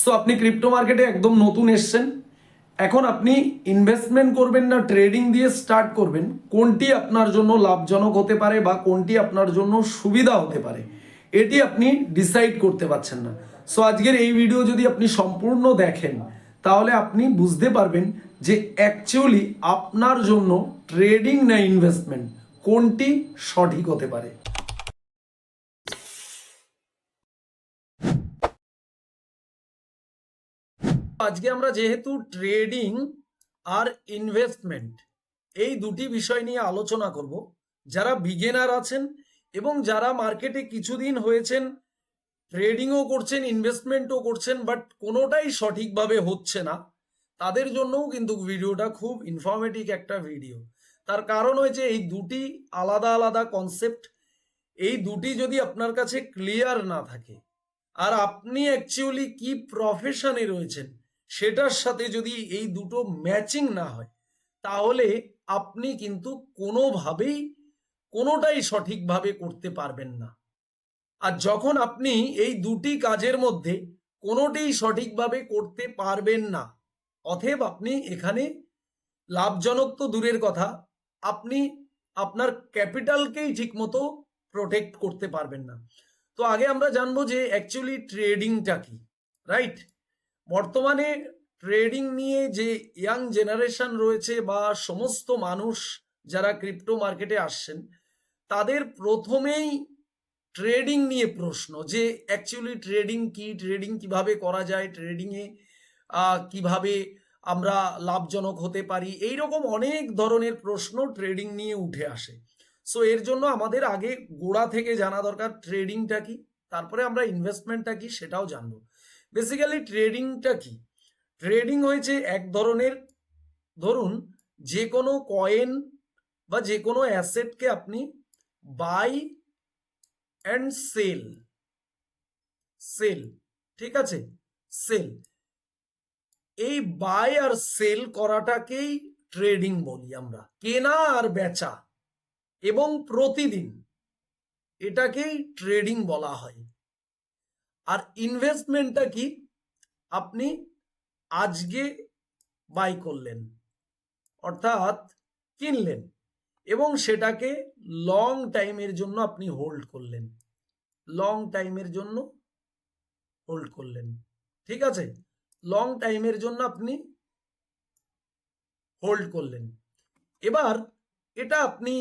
So আপনি crypto মার্কেটে একদম নতুন এসছেন। এখন আপনি ইনভেস্টমেন্ট করবেন না ট্রেডিং দিয়ে স্টার্ট করবেন। কোনটি আপনার জন্য লাভজনক হতে পারে বা কোনটি আপনার জন্য সুবিধা হতে পারে, এটি আপনি ডিসাইড করতে পারছেন না। সো আজকের এই ভিডিও যদি আপনি সম্পূর্ণ দেখেন, তাহলে আপনি বুঝতে পারবেন যে অ্যাকচুয়ালি আপনার জন্য ট্রেডিং না ইনভেস্টমেন্ট কোনটি সঠিক হতে পারে। আজকে আমরা যেহেতু ট্রেডিং আর ইনভেস্টমেন্ট এই দুটি বিষয় নিয়ে আলোচনা করব। যারা বিগেনার আছেন এবং যারা মার্কেটে কিছুদিন হয়েছেন, ট্রেডিংও করছেন, ইনভেস্টমেন্টও করছেন, বাট কোনোটাই সঠিকভাবে হচ্ছে না, তাদের জন্যও কিন্তু ভিডিওটা খুব ইনফরমেটিভ একটা ভিডিও। তার কারণ হয়েছে এই দুটি আলাদা আলাদা কনসেপ্ট এই দুটি যদি আপনার কাছে ক্লিয়ার না থাকে, আর আপনি অ্যাকচুয়ালি কি প্রফেশনে রয়েছেন সেটার সাথে যদি এই দুটো ম্যাচিং না হয়, তাহলে আপনি কিন্তু কোনোভাবেই, কোনোটাই সঠিকভাবে করতে পারবেন না। আর যখন আপনি এই দুটি কাজের মধ্যে কোনোটিই সঠিকভাবে করতে পারবেন না অতএব আপনি এখানে লাভজনক তো দূরের কথা, আপনি আপনার ক্যাপিটালকেই ঠিকমতো প্রোটেক্ট করতে পারবেন না। তো আগে আমরা জানব যে অ্যাকচুয়ালি ট্রেডিংটা কি রাইট বর্তমানে ট্রেডিং নিয়ে যে ইয়াং জেনারেশন রয়েছে বা সমস্ত মানুষ যারা ক্রিপ্টো মার্কেটে আসছেন, তাদের প্রথমেই ট্রেডিং নিয়ে প্রশ্ন যে অ্যাকচুয়ালি ট্রেডিং কি ট্রেডিং কীভাবে করা যায় ট্রেডিংয়ে কীভাবে আমরা লাভজনক হতে পারি এই রকম অনেক ধরনের প্রশ্ন ট্রেডিং নিয়ে উঠে আসে। সো এর জন্য আমাদের আগে গোড়া থেকে জানা দরকার ট্রেডিংটা কি, তারপরে আমরা ইনভেস্টমেন্টটা কি সেটাও জানব। বেসিক্যালি ট্রেডিংটা কি? ট্রেডিং হয়েছে এক ধরনের, ধরুন যে কোনো কয়েন বা যে কোনো অ্যাসেটকে আপনি বাই অ্যান্ড সেল সেল ঠিক আছে? সেল এই বাই আর সেল করাটাকেই ট্রেডিং বলি আমরা। কেনা আর বেচা এবং প্রতিদিন এটাকেই ট্রেডিং বলা হয়। আর ইনভেস্টমেন্টটা কি? আপনি আজকে বাই করলেন, অর্থাৎ কিনলেন এবং সেটাকে লং টাইমের জন্য আপনি হোল্ড করলেন। লং টাইমের জন্য হোল্ড করলেন, ঠিক আছে? লং টাইমের জন্য আপনি হোল্ড করলেন। এবার এটা আপনি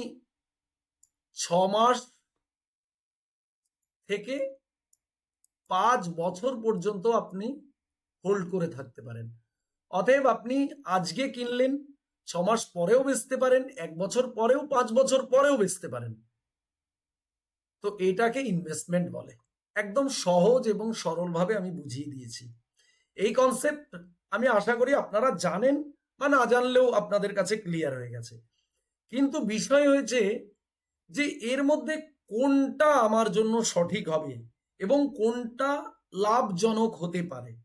ছ মাস থেকে পাঁচ বছর পর্যন্ত আপনি হোল্ড করে থাকতে পারেন। অতএব আপনি আজকে কিনলেন, ছ মাস পরেও বেচতে পারেন, এক বছর পরেও, পাঁচ বছর পরেও বেচতে পারেন। তো এটাকে ইনভেস্টমেন্ট বলে। একদম সহজ এবং সরলভাবে আমি বুঝিয়ে দিয়েছি। এই কনসেপ্ট আমি আশা করি আপনারা জানেন বা না জানলেও আপনাদের কাছে ক্লিয়ার হয়ে গেছে। কিন্তু বিষয় হয়েছে যে এর মধ্যে কোনটা আমার জন্য সঠিক হবে? এবং কোনটা লাভজনক হতে পারে?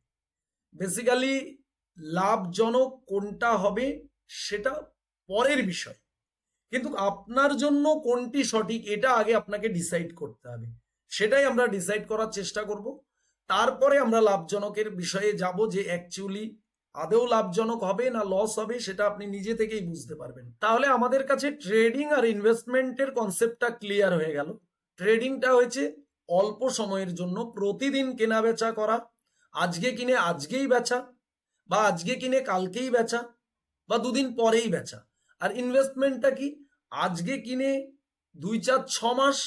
বেসিক্যালি লাভজনক কোনটা হবে সেটা পরের বিষয়। কিন্তু আপনার জন্য কোনটি সঠিক এটা আগে আপনাকে ডিসাইড করতে হবে। সেটাই আমরা ডিসাইড করার চেষ্টা করব। তারপরে আমরা লাভজনকের বিষয়ে যাব যে অ্যাকচুয়ালি আদৌ লাভজনক হবে না লস হবে সেটা আপনি নিজে থেকেই বুঝতে পারবেন। তাহলে আমাদের কাছে ট্রেডিং আর ইনভেস্টমেন্টের কনসেপ্টটা ক্লিয়ার হয়ে গেল। ট্রেডিংটা হয়েছে অল্প সময়ের জন্য প্রতিদিন কেনা বেচা করা, আজকে কিনে আজকেই বেচা বা আজকে কিনে কালকেই বেচা বা দুদিন পরেই বেচা। আর ইনভেস্টমেন্টটা কি? আজকে কিনে দুই চার ছ মাস,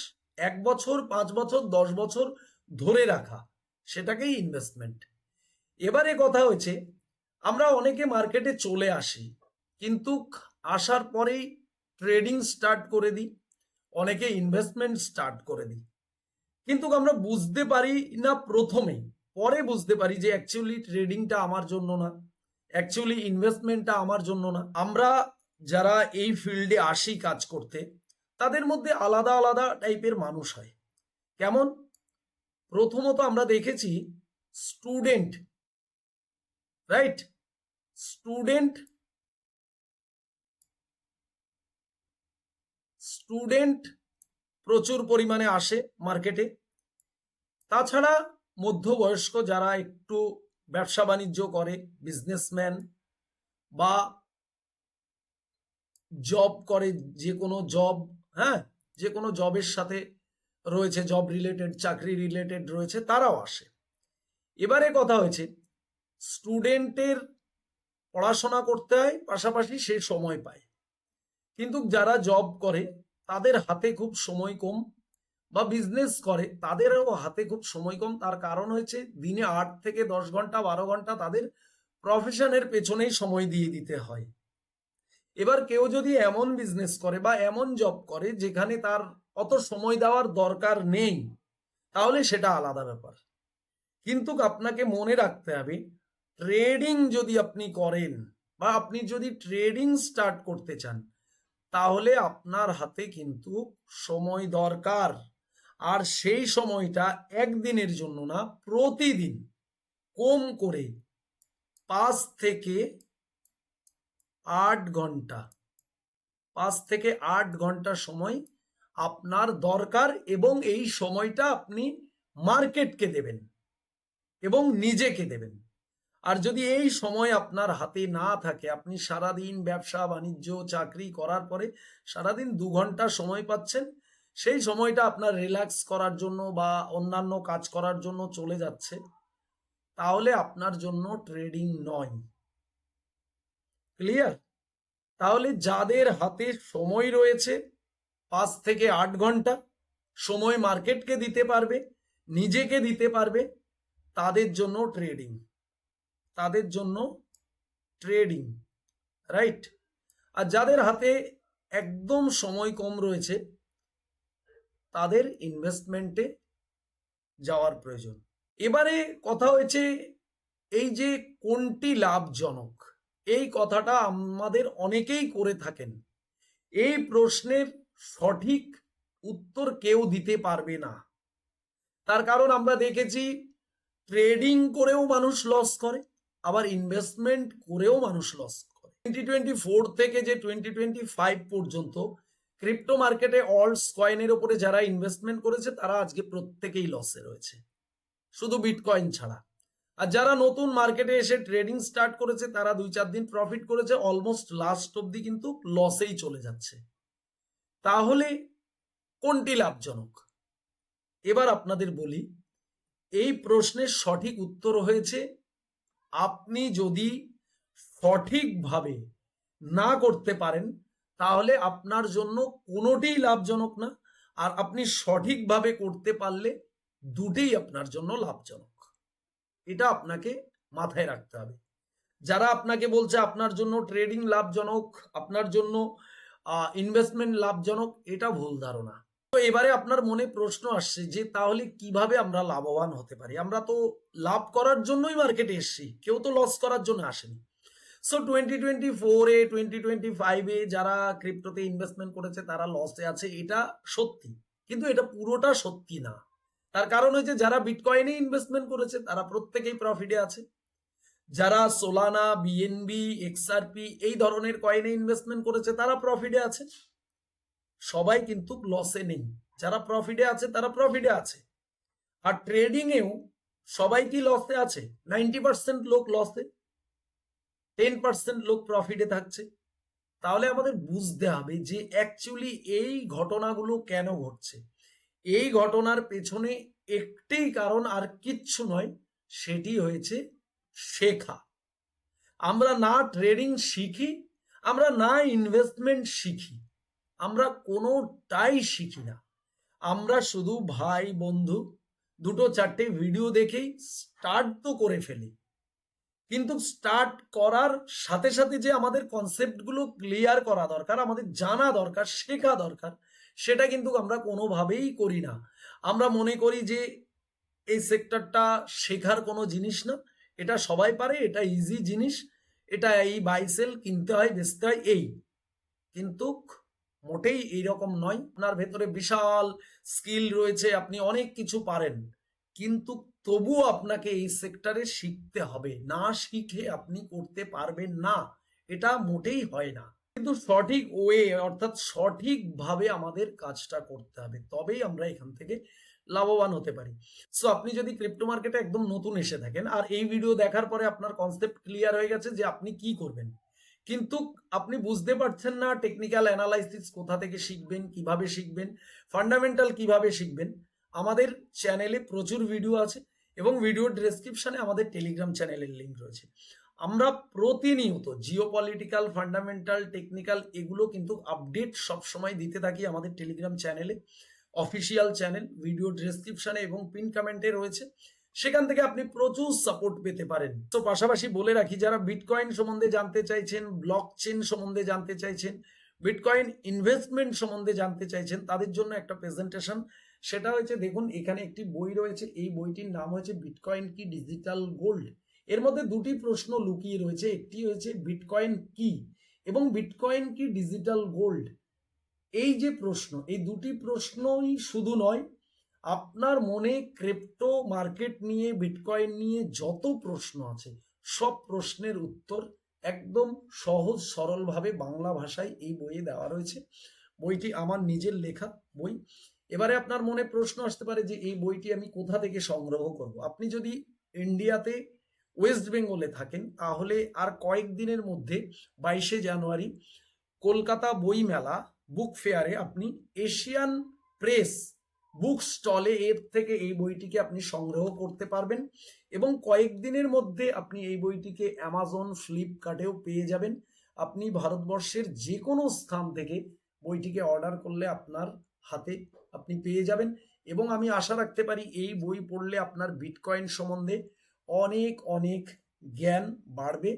এক বছর, পাঁচ বছর, দশ বছর ধরে রাখা, সেটাকেই ইনভেস্টমেন্ট এবারে কথা হয়েছে, আমরা অনেকে মার্কেটে চলে আসি, কিন্তু আসার পরেই ট্রেডিং স্টার্ট করে দিই, অনেকে ইনভেস্টমেন্ট স্টার্ট করে দিই। কিন্তু আমরা বুঝতে পারি না প্রথমেই। পরে বুঝতে পারি যে অ্যাকচুয়ালি ট্রেডিংটা আমার জন্য না অ্যাকচুয়ালি ইনভেস্টমেন্টটা আমার জন্য না। আমরা যারা এই ফিল্ডে আসি কাজ করতে, তাদের মধ্যে আলাদা আলাদা টাইপের মানুষ হয়। কেমন? প্রথমত আমরা দেখেছি স্টুডেন্ট রাইট স্টুডেন্ট স্টুডেন্ট প্রচুর পরিমাণে আসে মার্কেটে তাছাড়া মধ্যবয়স্ক যারা একটু ব্যবসা বাণিজ্য করে বিজনেসম্যান বা জব করে, যে কোনো জব হ্যাঁ? যে কোনো জবের সাথে রয়েছে জব রিলেটেড চাকরি রিলেটেড রয়েছে, তারাও আসে। এবারে কথা হয়েছে স্টুডেন্টের পড়াশোনা করতে হয়, পাশাপাশি সে সময় পায়। কিন্তু যারা জব করে তাদের হাতে খুব সময় কম বা বিজনেস করে, তাদেরও হাতে খুব সময় কম। তার কারণ হয়েছে দিনে আট থেকে দশ ঘণ্টা, বারো ঘণ্টা তাদের প্রফেশনের পেছনেই সময় দিয়ে দিতে হয়। এবার কেউ যদি এমন বিজনেস করে বা এমন জব করে যেখানে তার অত সময় দেওয়ার দরকার নেই, তাহলে সেটা আলাদা ব্যাপার। কিন্তু আপনাকে মনে রাখতে হবে ট্রেডিং যদি আপনি করেন বা আপনি যদি ট্রেডিং স্টার্ট করতে চান তাহলে আপনার হাতে কিন্তু সময় দরকার। আর সেই সময়টা একদিনের জন্য না, প্রতিদিন কম করে পাঁচ থেকে আট ঘণ্টা, পাঁচ থেকে আট ঘণ্টা সময় আপনার দরকার এবং এই সময়টা আপনি মার্কেটকে দেবেন এবং নিজেকে দেবেন। আর যদি এই সময় আপনার হাতে না থাকে, আপনি সারাদিন ব্যবসা, বাণিজ্য, চাকরি করার পরে সারাদিন দু ঘণ্টা সময় পাচ্ছেন, সেই সময়টা আপনার রিল্যাক্স করার জন্য বা অন্যান্য কাজ করার জন্য চলে যাচ্ছে, তাহলে আপনার জন্য ট্রেডিং নয়। ক্লিয়ার তাহলে যাদের হাতে সময় রয়েছে, পাঁচ থেকে আট ঘণ্টা সময় মার্কেটকে দিতে পারবে, নিজেকে দিতে পারবে, তাদের জন্য ট্রেডিং তাদের জন্য ট্রেডিং রাইট আর যাদের হাতে একদম সময় কম রয়েছে, তাদের ইনভেস্টমেন্টে যাওয়ার প্রয়োজন। এবারে কথা হয়েছে এই যে কোনটি লাভজনক, এই কথাটা আমাদের অনেকেই করে থাকেন। এই প্রশ্নের সঠিক উত্তর কেউ দিতে পারবে না। তার কারণ আমরা দেখেছি ট্রেডিং করেও মানুষ লস করে। আবার ইনভেস্টমেন্ট করেও মানুষ লস করে। টোয়েন্টি টোয়েন্টি ফোর থেকে যে টোয়েন্টি টোয়েন্টি ফাইভ পর্যন্ত ক্রিপ্টো মার্কেটে অলস কয়েনের উপরে যারা ইনভেস্টমেন্ট করেছে, তারা আজকে প্রত্যেকেই লসে রয়েছে। শুধু বিটকয়েন ছাড়া। আর যারা নতুন মার্কেটে এসে ট্রেডিং স্টার্ট করেছে, তারা দুই চার দিন প্রফিট করেছে অলমোস্ট লাস্ট অব্দি কিন্তু লসেই চলে যাচ্ছে। তাহলে কোনটি লাভজনক? এবার আপনাদের বলি, এই প্রশ্নের সঠিক উত্তর হয়েছে আপনি যদি সঠিকভাবে না করতে পারেন, তাহলে আপনার জন্য কোনোটিই লাভজনক না। আর আপনি সঠিকভাবে করতে পারলে দুটেই আপনার জন্য লাভজনক। এটা আপনাকে মাথায় রাখতে হবে। যারা আপনাকে বলছে আপনার জন্য ট্রেডিং লাভজনক, আপনার জন্য ইনভেস্টমেন্ট লাভজনক, এটা ভুল ধারণা। তো এবারে আপনার মনে প্রশ্ন আসছে যে তাহলে কীভাবে আমরা লাভবান হতে পারি? আমরা তো লাভ করার জন্যই মার্কেটে এসেছি, কেউ তো লস করার জন্য আসেনি। সো টোয়েন্টি টোয়েন্টি ফোরে টোয়েন্টি টোয়েন্টি ফাইভে যারা ক্রিপ্টোতে ইনভেস্টমেন্ট করেছে, তারা লসে আছে, এটা সত্যি। কিন্তু এটা পুরোটা সত্যি না। তার কারণ হচ্ছে যারা বিটকয়েনে ইনভেস্টমেন্ট করেছে, তারা প্রত্যেকেই প্রফিটে আছে। যারা সোলানা বিএনবি এক্সআরপি এই ধরনের কয়েনে ইনভেস্টমেন্ট করেছে, তারা প্রফিটে আছে। সবাই কিন্তু লসে নেই। যারা প্রফিটে আছে, তারা প্রফিটে আছে। আর ট্রেডিং এও সবাই কি লসে আছে? নাইনটি পার্সেন্ট লোক লসে টেন পার্সেন্ট লোক প্রফিটে থাকছে। তাহলে আমাদের বুঝতে হবে যে অ্যাকচুয়ালি এই ঘটনাগুলো কেন ঘটছে। এই ঘটনার পেছনে একটি কারণ আর কিচ্ছু নয়, সেটি হয়েছে শেখা। আমরা না ট্রেডিং শিখি, আমরা না ইনভেস্টমেন্ট শিখি। আমরা কোনোটাই শিখি না। আমরা শুধু ভাই, বন্ধু, দুটো চারটে ভিডিও দেখেই স্টার্ট তো করে ফেলি। কিন্তু স্টার্ট করার সাথে সাথে যে আমাদের কনসেপ্টগুলো ক্লিয়ার করা দরকার, আমাদের জানা দরকার, শেখা দরকার, সেটা কিন্তু আমরা কোনোভাবেই করি না। আমরা মনে করি যে এই সেক্টরটা শেখার কোনো জিনিস না, এটা সবাই পারে, এটা ইজি জিনিস, এটা এই বাইসেল কিনতে হয়, বেচতে হয়, এই। কিন্তু মোটেই এইরকম নয়। আপনার ভেতরে বিশাল স্কিল রয়েছে, আপনি অনেক কিছু পারেন। কিন্তু তবুও আপনাকে এই সেক্টরে শিখতে হবে। না শিখে আপনি করতে পারবেন না। এটা মোটেই হয় না। কিন্তু সঠিক ওয়ে অর্থাৎ সঠিকভাবে আমাদের কাজটা করতে হবে। তবেই আমরা এখান থেকে লাভবান হতে পারি। সো আপনি যদি ক্রিপ্টো মার্কেটে একদম নতুন এসে থাকেন, আর এই ভিডিও দেখার পরে আপনার কনসেপ্ট ক্লিয়ার হয়ে গেছে যে আপনি কি করবেন। কিন্তু আপনি বুঝতে পারছেন না টেকনিক্যাল অ্যানালাইসিস কোথা থেকে শিখবেন, কীভাবে শিখবেন ফান্ডামেন্টাল কীভাবে শিখবেন, আমাদের চ্যানেলে প্রচুর ভিডিও আছে এবং ভিডিওর ডেসক্রিপশনে আমাদের টেলিগ্রাম চ্যানেলের লিঙ্ক রয়েছে। আমরা প্রতিনিয়ত জিও পলিটিক্যাল ফান্ডামেন্টাল টেকনিক্যাল এগুলো কিন্তু আপডেট সবসময় দিতে থাকি আমাদের টেলিগ্রাম চ্যানেলে অফিসিয়াল চ্যানেল ভিডিও ডেসক্রিপশনে এবং পিন কমেন্টে রয়েছে। সেখান থেকে আপনি প্রচুর সাপোর্ট পেতে পারেন। তো পাশাপাশি বলে রাখি, যারা বিটকয়েন সম্বন্ধে জানতে চাইছেন ব্লক চেন সম্বন্ধে জানতে চাইছেন বিটকয়েন ইনভেস্টমেন্ট সম্বন্ধে জানতে চাইছেন, তাদের জন্য একটা প্রেজেন্টেশন সেটা হয়েছে, দেখুন, এখানে একটি বই রয়েছে। এই বইটির নাম হয়েছে বিটকয়েন কি ডিজিটাল গোল্ড এর মধ্যে দুটি প্রশ্ন লুকিয়ে রয়েছে। একটি হয়েছে বিটকয়েন কি এবং বিটকয়েন কি ডিজিটাল গোল্ড এই যে প্রশ্ন, এই দুটি প্রশ্নই শুধু নয় আপনার মনে ক্রিপ্টো মার্কেট নিয়ে বিটকয়েন নিয়ে যত প্রশ্ন আছে, সব প্রশ্নের উত্তর একদম সহজ সরলভাবে বাংলা ভাষায় এই বইয়ে দেওয়া রয়েছে। বইটি আমার নিজের লেখা বই। এবারে আপনার মনে প্রশ্ন আসতে পারে যে এই বইটি আমি কোথা থেকে সংগ্রহ করব? আপনি যদি ইন্ডিয়াতে, ওয়েস্ট বেঙ্গলে থাকেন, তাহলে আর কয়েকদিনের মধ্যে বাইশে জানুয়ারি কলকাতা বই মেলা বুক ফেয়ারে আপনি এশিয়ান প্রেস বুক স্টলে এর থেকে এই বইটিকে আপনি সংগ্রহ করতে পারবেন এবং কয়েকদিনের মধ্যে আপনি এই বইটিকে অ্যামাজন ফ্লিপকার্টেও পেয়ে যাবেন। আপনি ভারতবর্ষের যে কোনো স্থান থেকে বইটিকে অর্ডার করলে আপনার হাতে আপনি পেয়ে যাবেন এবং আমি আশা রাখতে পারি এই বই পড়লে আপনার বিটকয়েন সম্বন্ধে অনেক অনেক জ্ঞান বাড়বে।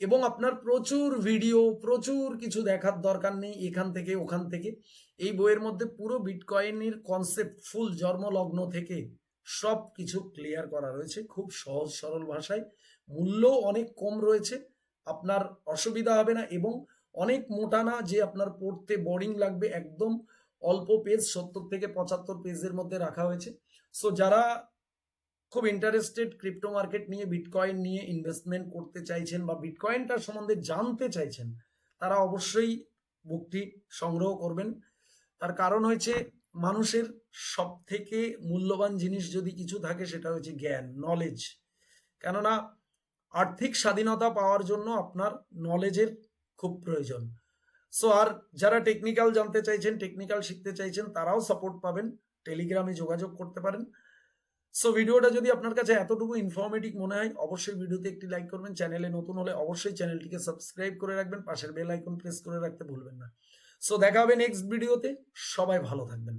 এবং আপনার প্রচুর ভিডিও প্রচুর কিছু দেখার দরকার নেই এখান থেকে, ওখান থেকে। এই বইয়ের মধ্যে পুরো বিটকয়েনের কনসেপ্ট ফুল জন্মলগ্ন থেকে সব কিছু ক্লিয়ার করা রয়েছে খুব সহজ, সরল ভাষায়। মূল্যও অনেক কম রয়েছে, আপনার অসুবিধা হবে না এবং অনেক মোটা না যে আপনার পড়তে বোরিং লাগবে, একদম অল্প পেজ সত্তর থেকে পঁচাত্তর পেজের মধ্যে রাখা হয়েছে। সো যারা খুব ইন্টারেস্টেড ক্রিপ্টো মার্কেট নিয়ে বিটকয়েন নিয়ে ইনভেস্টমেন্ট করতে চাইছেন বা বিটকয়েনটার সম্বন্ধে জানতে চাইছেন, তারা অবশ্যই বুকটি সংগ্রহ করবেন। তার কারণ হয়েছে, মানুষের সব থেকে মূল্যবান জিনিস যদি কিছু থাকে, সেটা হচ্ছে জ্ঞান নলেজ কেননা, আর্থিক স্বাধীনতা পাওয়ার জন্য আপনার নলেজের খুব প্রয়োজন। সো আর যারা টেকনিক্যাল জানতে চাইছেন টেকনিক্যাল শিখতে চাইছেন, তারাও সাপোর্ট পাবেন। টেলিগ্রামে যোগাযোগ করতে পারেন। সো ভিডিওটা যদি আপনার কাছে এতটুকু ইনফরমেটিভ মনে হয়, অবশ্যই ভিডিওতে একটি লাইক করবেন। চ্যানেলে নতুন হলে অবশ্যই চ্যানেলটিকে সাবস্ক্রাইব করে রাখবেন। পাশের বেল আইকন প্রেস করে রাখতে ভুলবেন না। সো দেখা হবে নেক্সট ভিডিওতে সবাই ভালো থাকবেন।